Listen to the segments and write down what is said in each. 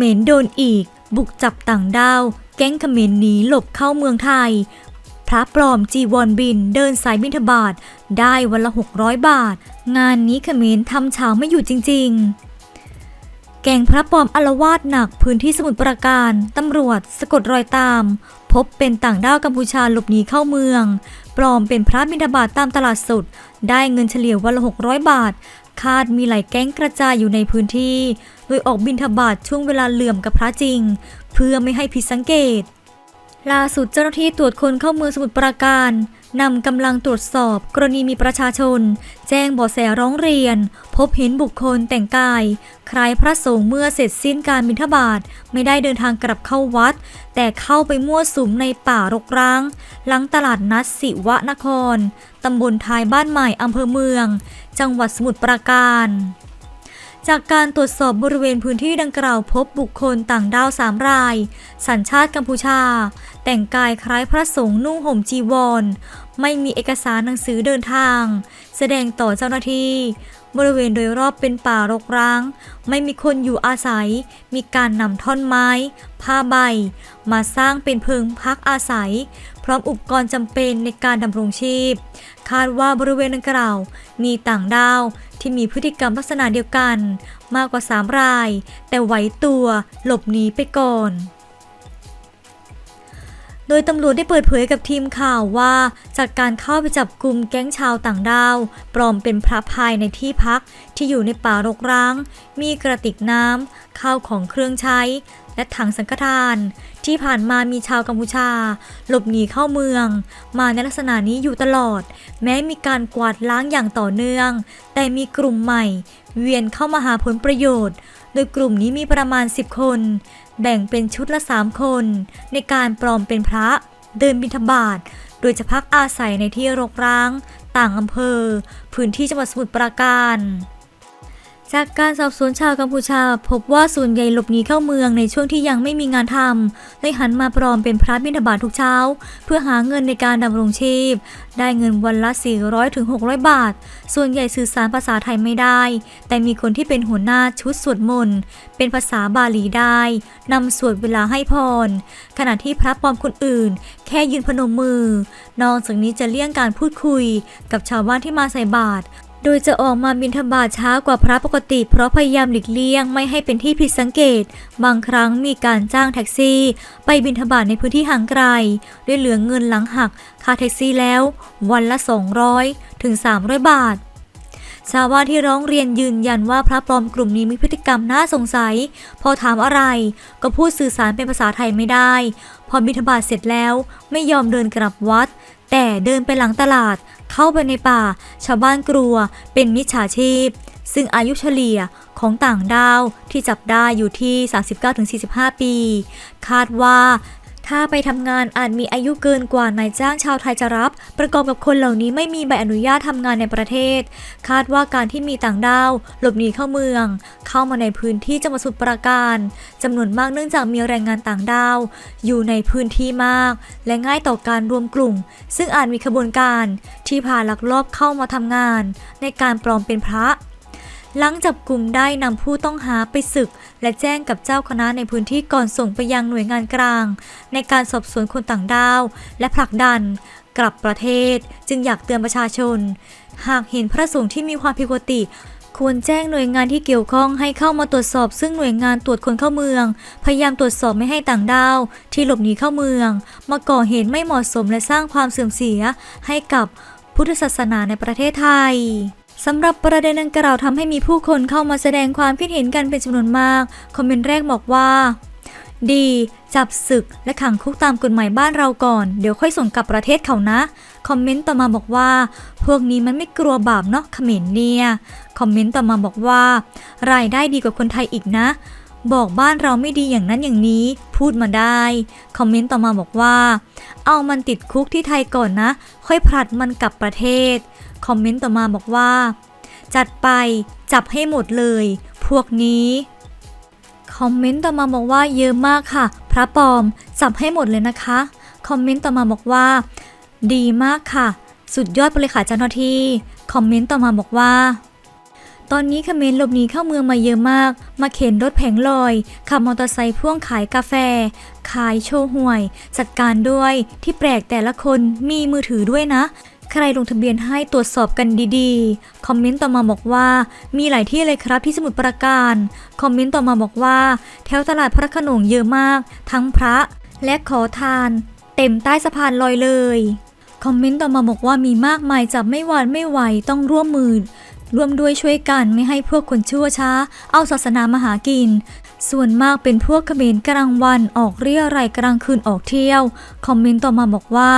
มรโดนอีก บุกจับต่างด้าว แก๊งเขมรหนีหลบเข้าเมืองไทย พระปลอมจีวรบินเดินสายบิณฑบาตได้วันละ 600 บาท งานนี้เขมรทำเช้าไม่อยู่จริง ๆแก๊งพระปลอมอารวาสหนักพื้นที่สมุทรปราการ ตำรวจ สะกดรอยตาม พบเป็นต่างด้าวกัมพูชาหลบหนีเข้าเมือง ปลอมเป็นพระบิณฑบาตตามตลาดสด ได้เงินเฉลี่ยวันละ 600 บาท คาดมีหลายแก๊งกระจายอยู่ในพื้นที่ โดยออกบิณฑบาตช่วงเวลาเหลื่อมกับพระจริง เพื่อไม่ให้ผิดสังเกต ล่าสุดเจ้าหน้าที่ตรวจคนเข้าเมืองสมุทรปราการนำกำลังตรวจสอบกรณีมีประชาชน แจ้งบาะแสร้องเรียน พบเห็นบุคคลแต่งกาย คล้ายพระสงฆ์เมื่อเสร็จสิ้นการบิณฑบาตไม่ได้เดินทางกลับเข้าวัด แต่เข้าไปมั่วสุมในป่ารกร้าง หลังตลาดนัดสิวะนครตำบลท้ายบ้านใหม่อำเภอเมือง จังหวัดสมุทรปราการ จากการตรวจสอบบริเวณพื้นที่ดังกล่าวพบบุคคลต่างด้าวสามราย สัญชาติกัมพูชา แต่งกายคล้ายพระสงฆ์นุ่งห่มจีวร ไม่มีเอกสารหนังสือเดินทาง แสดงต่อเจ้าหน้าที่บริเวณโดยรอบเป็นป่ารกร้าง ไม่มีคนอยู่อาศัย มีการนำท่อนไม้ ผ้าใบ มาสร้างเป็นเพิงพักอาศัย ร้อมอุปกรณ์จำเป็นในการดำรงชีพ คาดว่าบริเวณดังกล่าว มีต่างด้าวที่มีพฤติกรรมลักษณะเดียวกัน มากกว่า 3 ราย แต่ไหวตัวหลบหนีไปก่อนโดยตำรวจได้เปิดเผยกับทีมข่าวว่า จากการเข้าไปจับกลุ่มแก๊งชาวต่างด้าว ปลอมเป็นพระภายในที่พักที่อยู่ในป่ารกร้าง มีกระติกน้ำข้าวของเครื่องใช้ และถังสังฆทานที่ผ่านมามีชาวกัมพูชา หลบหนีเข้าเมือง มาในลักษณะนี้อยู่ตลอด แม้มีการกวาดล้างอย่างต่อเนื่อง แต่มีกลุ่มใหม่ เวียนเข้ามาหาผลประโยชน์ โดยกลุ่มนี้มีประมาณ 10 คน แบ่งเป็นชุดละ 3 คน ในการปลอมเป็นพระ เดินบิณฑบาตโดยจะพักอาศัยในที่รกร้าง ต่างอำเภอ พื้นที่จังหวัดสมุทรปราการ จากการสอบสวนชาวกัมพูชา พบว่าส่วนใหญ่หลบหนีเข้าเมืองในช่วงที่ยังไม่มีงานทำเลยหันมาปลอมเป็นพระบิณฑบาตทุกเช้า เพื่อหาเงินในการดำรงชีพ ได้เงินวันละ 400ถึง600 บาท ส่วนใหญ่สื่อสารภาษาไทยไม่ได้ แต่มีคนที่เป็นหัวหน้าชุดสวดมนต์เป็นภาษาบาลีได้นำสวดเวลาให้พร ขณะที่พระปลอมคนอื่น แค่ยืนพนมมือ นอกจากนี้จะเลี่ยงการพูดคุย กับชาวบ้านที่มาใส่บาตร โดยจะออกมาบิณฑบาตช้ากว่าพระปกติ เพราะพยายามหลีกเลี่ยงไม่ให้เป็นที่ผิดสังเกต บางครั้งมีการจ้างแท็กซี่ ไปบิณฑบาตในพื้นที่ห่างไกล ด้วยเหลือเงินหลังหักค่าแท็กซี่แล้ว วันละ 200 ถึง 300 บาทชาวบ้านที่ร้องเรียนยืนยันว่าพระปลอมกลุ่มนี้มีพฤติกรรมน่าสงสัย พอถามอะไร ก็พูดสื่อสารเป็นภาษาไทยไม่ได้ พอบิณฑบาตเสร็จแล้ว ไม่ยอมเดินกลับวัด แต่เดินไปหลังตลาด เข้าไปในป่า ชาวบ้านกลัวเป็นมิจฉาชีพ ซึ่งอายุเฉลี่ยของต่างด้าวที่จับได้อยู่ที่ 39-45 ปี คาดว่า ถ้าไปทำงานอาจมีอายุเกินกว่านายจ้างชาวไทยจะรับ ประกอบกับคนเหล่านี้ไม่มีใบอนุญาตทำงานในประเทศ คาดว่าการที่มีต่างด้าว หลบหนีเข้าเมือง เข้ามาในพื้นที่จังหวัดสมุทรปราการจำนวนมากเนื่องจากมีแรงงานต่างด้าว อยู่ในพื้นที่มาก และง่ายต่อการรวมกลุ่ม ซึ่งอาจมีขบวนการที่พาลักลอบเข้ามาทำงาน ในการปลอมเป็นพระ หลังจับกลุ่มได้นำผู้ต้องหาไปศึก และแจ้งกับเจ้าคณะในพื้นที่ก่อนส่งไปยังหน่วยงานกลาง ในการสอบสวนคนต่างด้าว และผลักดัน กลับประเทศ จึงอยากเตือนประชาชน หากเห็นพระสงฆ์ที่มีความผิดปกติควรแจ้งหน่วยงานที่เกี่ยวข้องให้เข้ามาตรวจสอบ ซึ่งหน่วยงานตรวจคนเข้าเมือง พยายามตรวจสอบไม่ให้ต่างด้าว ที่หลบหนีเข้าเมือง มาก่อเหตุไม่เหมาะสมและสร้างความเสื่อมเสียให้กับพุทธศาสนาในประเทศไทย สำหรับประเด็นดังกล่าวทำให้มีผู้คนเข้ามาแสดงความคิดเห็นกันเป็นจำนวนมาก คอมเมนต์แรกบอกว่า ดี จับศึกและขังคุกตามกฎหมายบ้านเราก่อน เดี๋ยวค่อยส่งกลับประเทศเขานะ คอมเมนต์ต่อมาบอกว่า พวกนี้มันไม่กลัวบาปเนาะเขมรเนี่ย คอมเมนต์ต่อมาบอกว่า รายได้ดีกว่าคนไทยอีกนะ บอกบ้านเราไม่ดีอย่างนั้นอย่างนี้ พูดมาได้ คอมเมนต์ต่อมาบอกว่า เอามันติดคุกที่ไทยก่อนนะ ค่อยผลัดมันกลับประเทศ คอมเมนต์ต่อมาบอกว่า จัดไปจับให้หมดเลย พวกนี้ คอมเมนต์ต่อมาบอกว่าเยอะมากค่ะ พระปอม จับให้หมดเลยนะคะ คอมเมนต์ต่อมาบอกว่า ดีมากค่ะ สุดยอดไปเลยค่ะเจ้าหน้าที่ คอมเมนต์ต่อมาบอกว่า ตอนนี้เขมรหลบหนีเข้าเมืองมาเยอะมาก มาเข็นรถแผงลอย ขับมอเตอร์ไซค์พ่วงขายกาแฟ ขายโชห่วย จัดการด้วย ที่แปลกแต่ละคนมีมือถือด้วยนะ ใครลงทะเบียนให้ตรวจสอบกันดีๆ คอมเมนต์ต่อมาบอกว่า มีหลายที่เลยครับที่สมุทรปราการ คอมเมนต์ต่อมาบอกว่า แถวตลาดพระขนงเยอะมาก ทั้งพระและขอทาน เต็มใต้สะพานลอยเลยคอมเมนต์ต่อมาบอกว่ามีมากมายจับไม่หวานไม่ไหวต้องร่วมมือ ร่วมด้วยช่วยกันไม่ให้พวกคนชั่วช้า เอาศาสนามาหากิน ส่วนมากเป็นพวกเขมรกลางวันออกเรียอะไรกลางคืนออกเที่ยว คอมเมนต์ต่อมาบอกว่า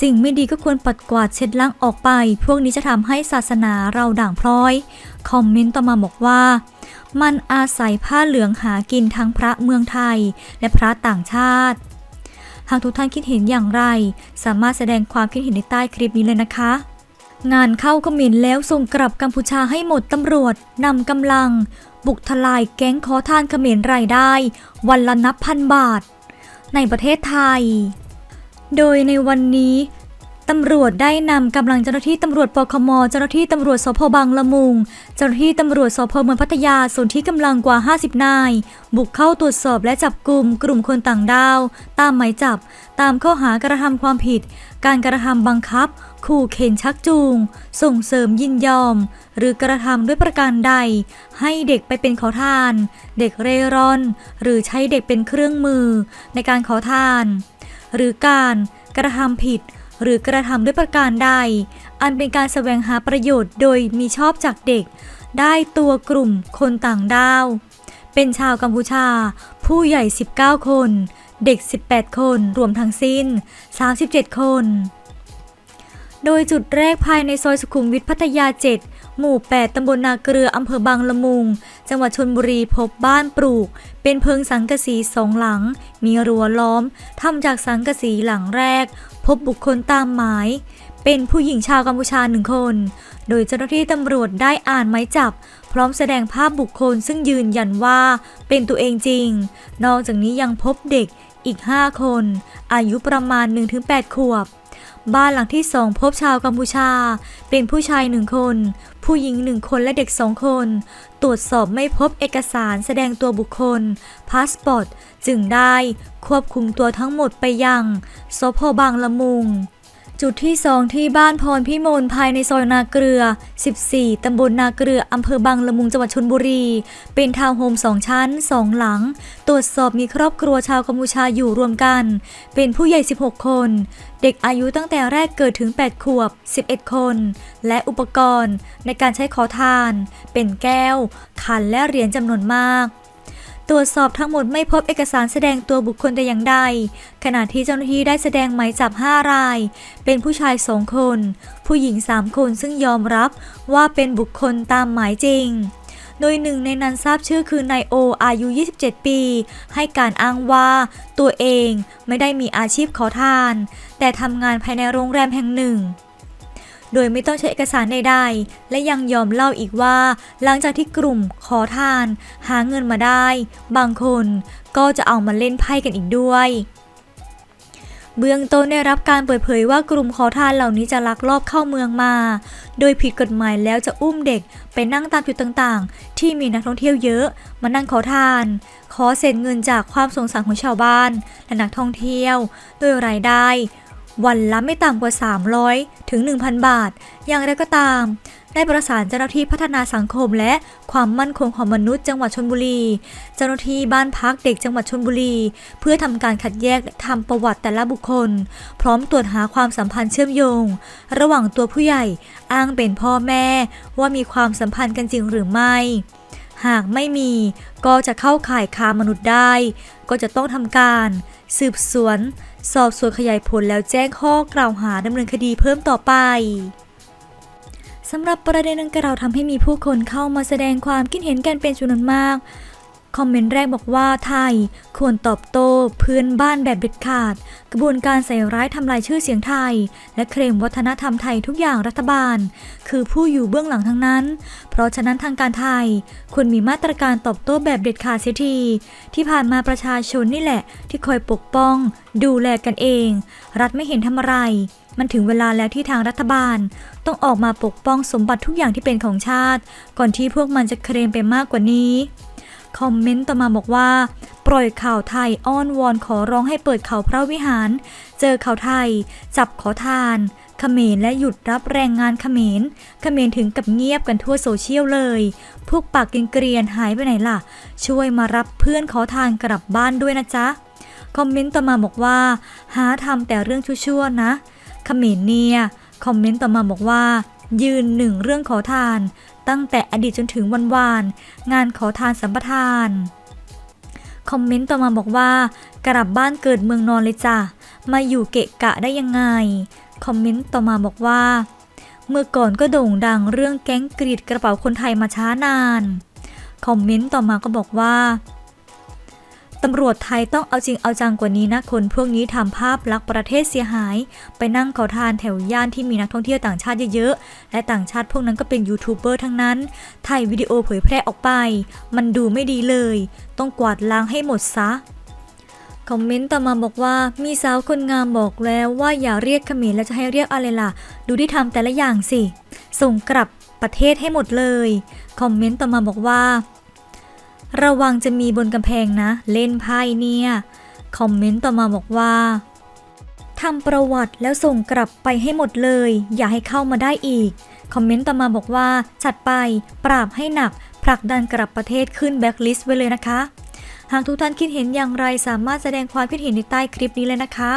สิ่งไม่ดีก็ควรปัดกวาดเช็ดล้างออกไป พวกนี้จะทำให้ศาสนาเราด่างพร้อย คอมเมนต์ต่อมาบอกว่า มันอาศัยผ้าเหลืองหากินทั้งพระเมืองไทย และพระต่างชาติ หากทุกท่านคิดเห็นอย่างไร สามารถแสดงความคิดเห็นในใต้คลิปนี้เลยนะคะ งานเข้าเขมินแล้วส่งกลับกัมพูชาให้หมดตำรวจนำกำลัง บุกทลายแก๊งขอทานเขมรรายได้ วันละนับพันบาท ในประเทศไทย โดยในวันนี้ตำรวจได้นำกำลังเจ้าหน้าที่ตำรวจปคม เจ้าหน้าที่ตำรวจสพบางละมุง เจ้าหน้าที่ตำรวจสพเมืองพัทยาส่วนที่กำลังกว่า 50 นาย บุกเข้าตรวจสอบและจับกลุ่มกลุ่มคนต่างด้าว ตามหมายจับ ตามข้อหากระทำความผิด การกระทำบังคับ ขู่เข็นชักจูง ส่งเสริมยินยอม หรือกระทำด้วยประการใด ให้เด็กไปเป็นขอทาน เด็กเร่ร่อน หรือใช้เด็กเป็นเครื่องมือในการขอทาน หรือการกระทำผิด หรือกระทำด้วยประการใด อันเป็นการแสวงหาประโยชน์โดยมีชอบจากเด็ก ได้ตัวกลุ่มคนต่างด้าว เป็นชาวกัมพูชา ผู้ใหญ่ 19 คน เด็ก 18 คน รวมทั้งสิ้น 37 คน โดยจุดแรกภายในซอยสุขุมวิทพัทยา 7 หมู่ 8 ตำบลนาเกลือ อำเภอบางละมุง จังหวัดชนบุรีพบบ้านปลูก เป็นเพิงสังกะสีสองหลัง มีรั้วล้อม ทำจากสังกะสีหลังแรก พบบุคคลตามหมาย เป็นผู้หญิงชาวกัมพูชาหนึ่งคน โดยเจ้าหน้าที่ตำรวจได้อ่านหมายจับ พร้อมแสดงภาพบุคคลซึ่งยืนยันว่าเป็นตัวเองจริง นอกจากนี้ยังพบเด็กอีก 5 คน อายุประมาณ 1-8 ขวบ บ้านหลังที่สองพบชาวกัมพูชา เป็นผู้ชายหนึ่งคน ผู้หญิงหนึ่งคนและเด็กสองคน ตรวจสอบไม่พบเอกสารแสดงตัวบุคคล พาสปอร์ต จึงได้ควบคุมตัวทั้งหมดไปยังสพบางละมุง จุดที่ 2 ที่บ้านพรพิมลภายในซอยนาเกลือ 14 ตำบลนาเกลือ อำเภอบางละมุง จังหวัดชนบุรี เป็นทาวน์โฮม2ชั้น 2 หลัง ตรวจสอบมีครอบครัวชาวกัมพูชาอยู่รวมกัน เป็นผู้ใหญ่ 16 คน เด็กอายุตั้งแต่แรกเกิดถึง 8 ขวบ 11 คน และอุปกรณ์ในการใช้ขอทาน เป็นแก้ว ขันและเหรียญจำนวนมาก ตรวจสอบทั้งหมดไม่พบเอกสารแสดงตัวบุคคลแต่อย่างใด ขณะที่เจ้าหน้าที่ได้แสดงหมายจับ 5 ราย เป็นผู้ชาย 2 คน ผู้หญิง 3 คนซึ่งยอมรับว่าเป็นบุคคลตามหมายจริงโดยหนึ่งในนั้นทราบชื่อคือนายโออายุ 27 ปี ให้การอ้างว่าตัวเองไม่ได้มีอาชีพขอทาน แต่ทำงานภายในโรงแรมแห่งหนึ่ง โดยไม่ต้องใช้เอกสารใดๆ และยังยอมเล่าอีกว่า หลังจากที่กลุ่มขอทาน หาเงินมาได้ บางคนก็จะเอามาเล่นไพ่กันอีกด้วยเบื้องต้นได้รับการเปิดเผยว่ากลุ่มขอทานเหล่านี้จะลักลอบเข้าเมืองมา โดยผิดกฎหมายแล้วจะอุ้มเด็กไปนั่งตามจุดต่างๆ ที่มีนักท่องเที่ยวเยอะมานั่งขอทาน ขอเศษเงินจากความสงสารของชาวบ้านและนักท่องเที่ยว โดยรายได้ วันละไม่ต่ำกว่า 300 ถึง 1,000 บาท อย่างไรก็ตาม ได้ประสานเจ้าหน้าที่พัฒนาสังคมและความมั่นคงของมนุษย์จังหวัดชลบุรี เจ้าหน้าที่บ้านพักเด็กจังหวัดชลบุรี เพื่อทำการคัดแยกทำประวัติแต่ละบุคคล พร้อมตรวจหาความสัมพันธ์เชื่อมโยง ระหว่างตัวผู้ใหญ่อ้างเป็นพ่อแม่ ว่ามีความสัมพันธ์กันจริงหรือไม่หากไม่มีก็จะเข้าข่ายค้ามนุษย์ได้ ก็จะต้องทำการ สืบสวน สอบสวนขยายผลแล้วแจ้งข้อกล่าวหาดำเนินคดีเพิ่มต่อไปสำหรับประเด็นดังกล่าวทำให้มีผู้คนเข้ามาแสดงความคิดเห็นกันเป็นจำนวนมาก คอมเมนต์แรกบอกว่าไทยควรตอบโต้เพื่อนบ้านแบบเด็ดขาด กระบวนการใส่ร้ายทำลายชื่อเสียงไทย และเคลมวัฒนธรรมไทยทุกอย่างรัฐบาล คือผู้อยู่เบื้องหลังทั้งนั้น เพราะฉะนั้นทางการไทยควรมีมาตรการตอบโต้แบบเด็ดขาดเสียทีที่ผ่านมาประชาชนนี่แหละ ที่คอยปกป้อง ดูแลกันเอง รัฐไม่เห็นทำอะไรมันถึงเวลาแล้วที่ทางรัฐบาล ต้องออกมาปกป้องสมบัติทุกอย่างที่เป็นของชาติ ก่อนที่พวกมันจะเคลมไปมากกว่านี้ คอมเมนต์ต่อมาบอกว่า ปล่อยข่าวไทยอ้อนวอนขอร้องให้เปิดเขาพระวิหาร เจอข่าวไทย จับขอทานเขมรและหยุดรับแรงงานเขมร เขมรถึงกับเงียบกันทั่วโซเชียลเลย พวกปากกินเกรียนหายไปไหนล่ะ ช่วยมารับเพื่อนขอทานกลับบ้านด้วยนะจ๊ะ คอมเมนต์ต่อมาบอกว่า หาทำแต่เรื่องชั่วๆนะ เขมรเนี่ย คอมเมนต์ต่อมาบอกว่า ยืนหนึ่งเรื่องขอทาน ตั้งแต่อดีตจนถึงวันวานงานขอทานสัมปทาน คอมเมนต์ต่อมาบอกว่า กลับบ้านเกิดเมืองนอนเลยจ้ะ มาอยู่เกะกะได้ยังไง คอมเมนต์ต่อมาบอกว่า เมื่อก่อนก็โด่งดังเรื่องแก๊งกรีดกระเป๋าคนไทยมาช้านาน คอมเมนต์ต่อมาก็บอกว่า ตำรวจไทยต้องเอาจริงเอาจังกว่านี้นะคนพวกนี้ทำภาพลักษณ์ประเทศเสียหาย ไปนั่งขอทานแถวย่านที่มีนักท่องเที่ยวต่างชาติเยอะๆ และต่างชาติพวกนั้นก็เป็นยูทูบเบอร์ทั้งนั้น ถ่ายวิดีโอเผยแพร่ออกไป มันดูไม่ดีเลย ต้องกวาดล้างให้หมดซะคอมเมนต์ต่อมาบอกว่ามีสาวคนงามบอกแล้วว่าอย่าเรียกเขมรแล้วจะให้เรียกอะไรล่ะ ดูที่ทำแต่ละอย่างสิ ส่งกลับประเทศให้หมดเลย คอมเมนต์ต่อมาบอกว่า ระวังจะมีบนกำแพงนะ เล่นไพ่เนี่ย คอมเมนต์ต่อมาบอกว่าทำประวัติแล้วส่งกลับไปให้หมดเลย อย่าให้เข้ามาได้อีก คอมเมนต์ต่อมาบอกว่า จัดไป ปราบให้หนัก ผลักดันกลับประเทศขึ้นแบ็คลิสต์ไว้เลยนะคะ หากทุกท่านคิดเห็นอย่างไรสามารถแสดงความคิดเห็นในใต้คลิปนี้เลยนะคะ